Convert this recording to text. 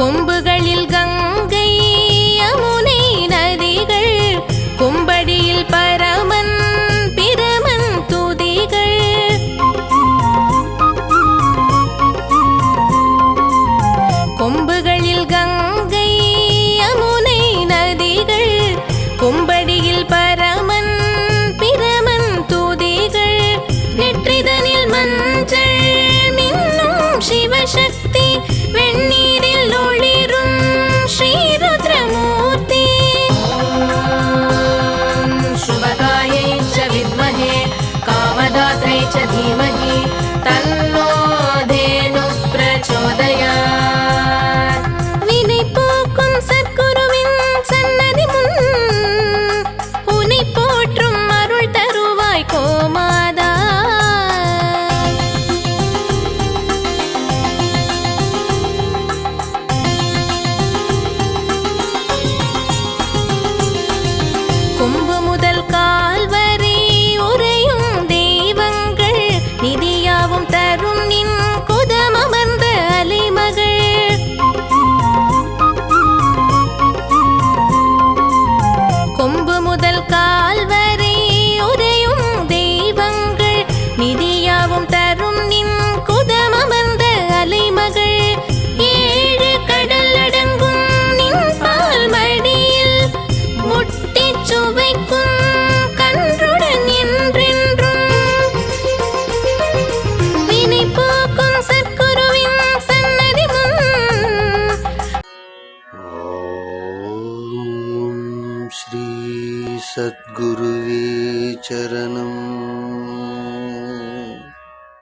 கொம்புகளில் கங்கை முதல் கால் सद्गुरुवे चरणम्